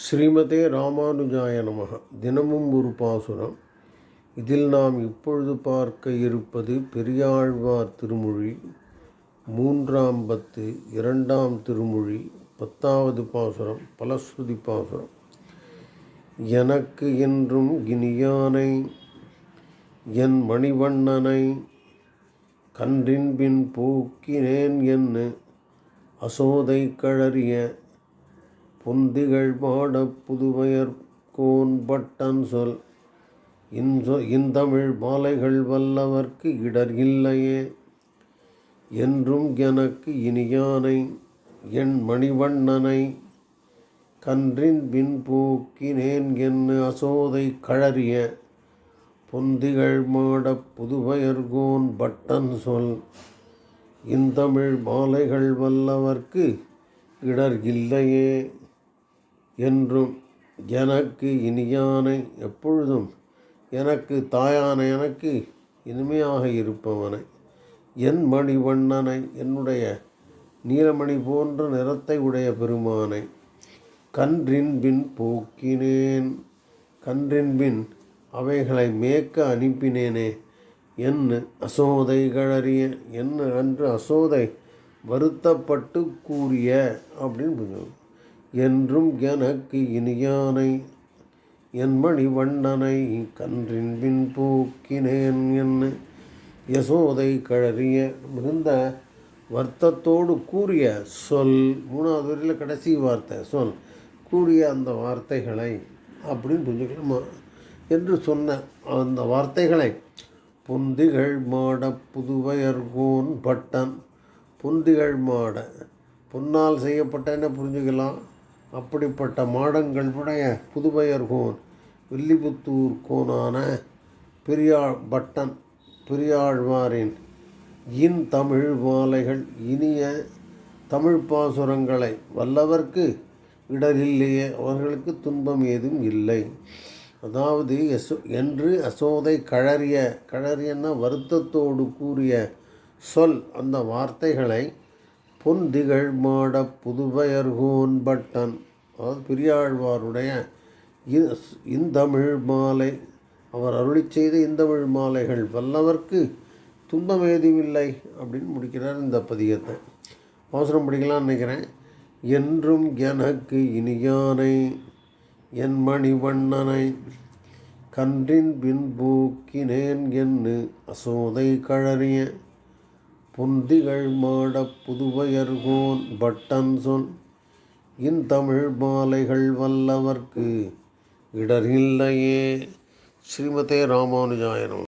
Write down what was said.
ஸ்ரீமதே ராமானுஜாய நமக. தினமும் ஒரு பாசுரம். இதில் நாம் இப்பொழுது பார்க்க இருப்பது பெரியாழ்வார் திருமொழி மூன்றாம் பத்து இரண்டாம் திருமொழி பத்தாவது பாசுரம் பலஸ்ருதி பாசுரம். எனக்கு என்றும் கினியானை என் மணிவண்ணனை கன்றின்பின் போக்கினேன் என்று அசோதை கழறிய பொந்திகள் பாடப் புதுவையர் கோன் பட்டன் சொல். இன்சொ இந்தமிழ் மாலைகள் வல்லவர்க்கு இடர் இல்லையே. என்றும் எனக்கு இனியானை என் மணிவண்ணனை கன்றின் பின் போக்கினேன் அசோதை கழறிய பொந்திகள் மாடப் புதுபயர்கோன் பட்டன் சொல். இந்தமிழ் மாலைகள் வல்லவர்க்கு இடர் இல்லையே. என்றும் எனக்கு இனியானை எப்பொழுதும் எனக்கு தாயான எனக்கு இனிமையாக இருப்பவனை என் மணிவண்ணனை என்னுடைய நீலமணி போன்ற நிறத்தை உடைய பெருமானை கன்றின் பின் போக்கினேன். கன்றின் பின் அவைகளை மேய்க்க அனுப்பினேனே என்ன அசோதை கழறிய என்ன அன்று அசோதை வருத்தப்பட்டு கூறிய அப்படின்னு புரியும் என்றும் எனக்கு இனியானை என் மணிவண்ணனை கன்றின் பின் பூக்கினேன் என்ன யசோதை கழறிய மிகுந்த வருத்தத்தோடு கூறிய சொல் மூணாவது வரையில் கடைசி வார்த்தை சொல் கூறிய அந்த வார்த்தைகளை அப்படின்னு புரிஞ்சுக்கணுமா? என்று சொன்ன அந்த வார்த்தைகளை பொந்திகள் மாட புதுவையர்கோன் பட்டன் புந்திகள் மாட பொன்னால் செய்யப்பட்டன்னு புரிஞ்சுக்கலாம்? அப்படிப்பட்ட மாடங்கள் உடைய புதுவையர்கோன் வில்லிபுத்தூர் கோனான பெரியாள் பட்டன் பெரியாழ்வாரின் இன் தமிழ் மாலைகள் இனிய தமிழ் பாசுரங்களை வல்லவர்க்கு இடரில்லையே அவர்களுக்கு துன்பம் ஏதும் இல்லை. அதாவது எசோ என்று அசோதை கழறிய கழறியன்னா வருத்தத்தோடு கூறிய சொல் அந்த வார்த்தைகளை பொந்திகள் மாட புதுவயர்கோன் பட்டன். அதாவது பெரியாழ்வாருடைய இந்தமிழ் மாலை. அவர் அருளி செய்த இந்தமிழ் மாலைகள் வல்லவர்க்கு துன்பம் ஏதுமில்லை அப்படின்னு முடிக்கிறார் இந்த பதிகத்தை. அவசரம் படிக்கலாம்னு நினைக்கிறேன். என்றும் எனக்கு இனியானை என் மணிவண்ணனை கன்றின் பின்பூக்கினேன் என்று அசோதை கழறிய புந்திகள் மாடப் புதுவையர்கோன் பட்டன் சொல் இந்தமிழ் மாலைகள் வல்லவர்க்கு இடர் இல்லையே ஸ்ரீமதே ராமானுஜாயனம்